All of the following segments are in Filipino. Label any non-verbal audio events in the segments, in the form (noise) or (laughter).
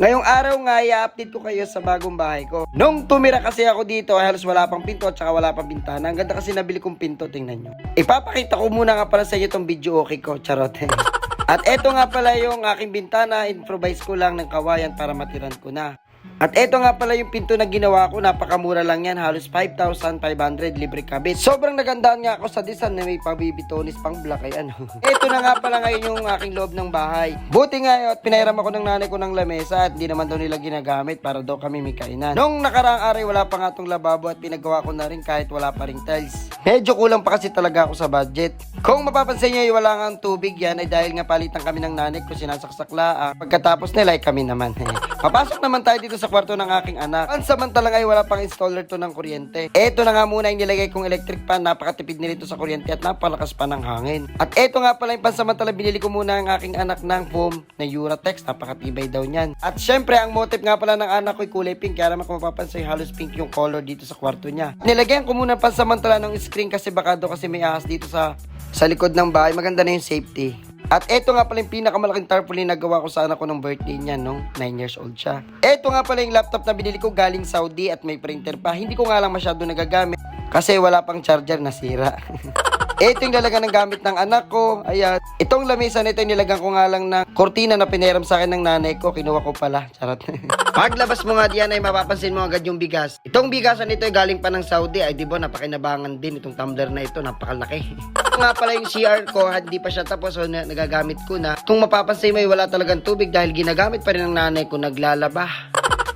Ngayong araw nga, i-update ko kayo sa bagong bahay ko. Nung tumira kasi ako dito, halos wala pang pinto at saka wala pang bintana. Ang ganda kasi nabili kong pinto, tingnan nyo. Ipapakita ko muna nga pala sa inyo tong video okay ko, charot. (laughs) at eto nga pala yung aking bintana, improvise ko lang ng kawayan para matiran ko na. At eto nga pala yung pinto na ginawa ko, napakamura lang yan, halos 5,500 libre kabit. Sobrang nagandaan nga ako sa design na may pabibitonis pang black ay ano. (laughs) eto na nga pala ngayon yung aking loob ng bahay. Buti nga yun, pinairam ako ng nanay ko ng lamesa at hindi naman daw nila ginagamit para daw kami may kainan. Nung nakaraang araw wala pa nga tong lababo at pinagawa ko na rin kahit wala pa ring tiles. Medyo kulang pa kasi talaga ako sa budget. Kung mapapansin nyo, wala nga ang tubig yan ay dahil nga palitan kami ng nanay ko sinasaksak laang. Pagkatapos nila ay kami naman. (laughs) Papasok naman tayo dito sa kwarto ng aking anak. Pansamantalang ay wala pang installer to ng kuryente. Eto na nga muna yung nilagay kong electric fan. Napakatipid nilito sa kuryente at napalakas pa ng hangin. At eto nga pala yung pansamantala binili ko muna ang aking anak ng foam na Uratex. Napakatibay daw niyan. At syempre ang motif nga pala ng anak ko ay kulay pink. Kaya naman kung mapapansin halos pink yung color dito sa kwarto niya. Nilagyan ko muna pansamantala ng screen kasi baka daw kasi may ahas dito sa sa likod ng bahay. Maganda na yung safety. At eto nga pala yung pinakamalaking tarpaulin na gawa ko sa anak ko ng birthday niya nung 9 years old siya. Eto nga pala yung laptop na binili ko galing Saudi at may printer pa. Hindi ko nga lang masyado nagagamit kasi wala pang charger na sira. (laughs) Ito yung lalagan ng gamit ng anak ko. Ayan. Itong lamesa nito, nilagan ko nga lang na kortina na piniram sa akin ng nanay ko. Kinuha ko pala. Charot. (laughs) Paglabas mo nga diyan ay mapapansin mo agad yung bigas. Itong bigasan nito ay galing pa ng Saudi. Ay di ba napakinabangan din itong tumbler na ito. Napakalaki. Nga pala yung CR ko. Hindi pa siya tapos. So na, nagagamit ko na. Kung mapapansin mo ay wala talagang tubig dahil ginagamit pa rin ng nanay ko. Naglalaba.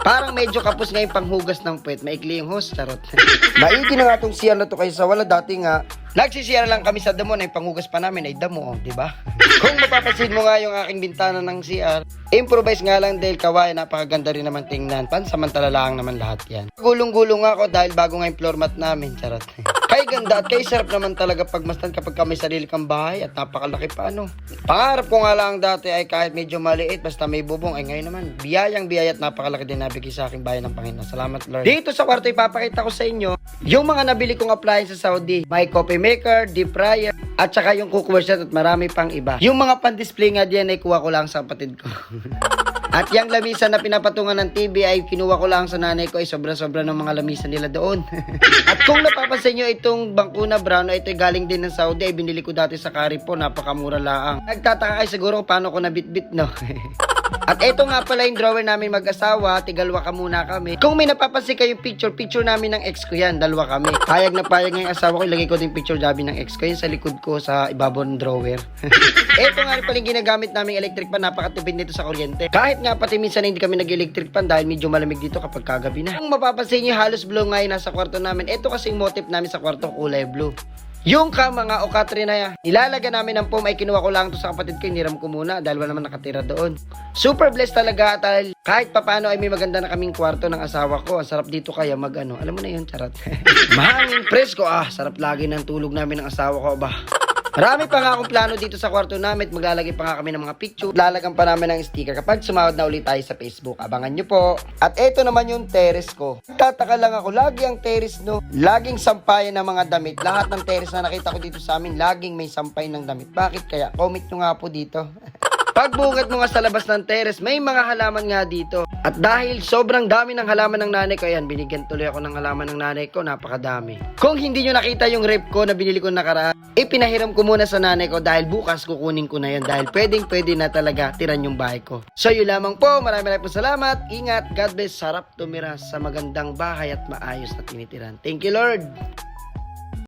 Parang medyo kapos nga yung panghugas ng puwet. Maikli yung host, charot. (laughs) Maigi na nga itong CR na to kaysa wala dati nga. Nagsisiyara lang kami sa damo na yung panghugas pa namin ay damo, oh, di ba? (laughs) Kung mapapansin mo nga yung aking bintana ng CR, improvise nga lang dahil kawain, napakaganda rin naman tingnan. Pansamantala lang naman lahat yan. Gulong-gulong ako dahil bago nga yung floor mat namin, charot. Kay ganda at kay sarap naman talaga pagmastan kapag ka may sarili kang bahay at napakalaki pa ano. Pangarap ko nga lang dati ay kahit medyo maliit basta may bubong ay ngayon naman biyayang biyaya at napakalaki din nabigay sa aking bayan ng Panginoon. Salamat Lord. Dito sa kwarto ipapakita ko sa inyo yung mga nabili kong appliance sa Saudi. May coffee maker, deep fryer, at saka yung cookware set at marami pang iba. Yung mga pan-display nga diyan ay kuha ko lang sa kapatid ko. (laughs) At yung lamisa na pinapatungan ng TV ay kinuha ko lang sa nanay ko ay sobra-sobra ng mga lamisa nila doon. (laughs) At kung napapansin nyo itong bangko na brown ito ay galing din ng Saudi ay binili ko dati sa Carrefour, napakamura lang. Nagtataka kayo siguro paano ko nabitbit no. (laughs) At eto nga pala yung drawer namin mag-asawa, tigalwa ka muna kami. Kung may napapansin kayong picture, picture namin ng ex ko yan, dalawa kami. Payag na payag ng asawa ko, ilagay ko din picture dabi ng ex ko, yun sa likod ko sa ibabaw ng drawer. (laughs) eto nga rin pala yung ginagamit naming electric pan, napakatipid nito sa kuryente. Kahit nga pati minsan hindi kami nag-electric pan dahil medyo malamig dito kapag kagabi na. Kung mapapansin nyo, halos blue nga yung nasa kwarto namin. Ito kasing motif namin sa kwarto, kulay blue. Yung kama nga o katre na yan, nilalagyan namin ng foam ay kinuha ko lang to sa kapatid ko, hiniram ko muna dahil wala naman nakatira doon. Super blessed talaga dahil kahit papano ay may maganda na kaming kwarto ng asawa ko. Ang sarap dito kaya mag ano, alam mo na yun, charot. (laughs) Mahangin presko, ah, sarap lagi ng tulog namin ng asawa ko, ba. Marami pa nga akong plano dito sa kwarto namin at maglalagay pa nga kami ng mga picture. Lalagan pa namin ng sticker kapag sumahod na ulit tayo sa Facebook. Abangan nyo po. At eto naman yung terrace ko. Tataka lang ako, lagi ang terrace no. Laging sampayan ng mga damit. Lahat ng terrace na nakita ko dito sa amin, laging may sampay ng damit. Bakit kaya? Comment nyo nga po dito. (laughs) Pagbungad mo nga sa labas ng terrace, may mga halaman nga dito. At dahil sobrang dami ng halaman ng nanay ko, ayan, binigyan tuloy ako ng halaman ng nanay ko, napakadami. Kung hindi nyo nakita yung rep ko na binili ko nakaraan, ipinahiram ko muna sa nanay ko dahil bukas kukunin ko na yan dahil pwedeng pwede na talaga tiran yung bahay ko. So yun lamang po, maraming maraming po salamat, ingat, God bless, sarap tumira sa magandang bahay at maayos na tinitiran. Thank you Lord!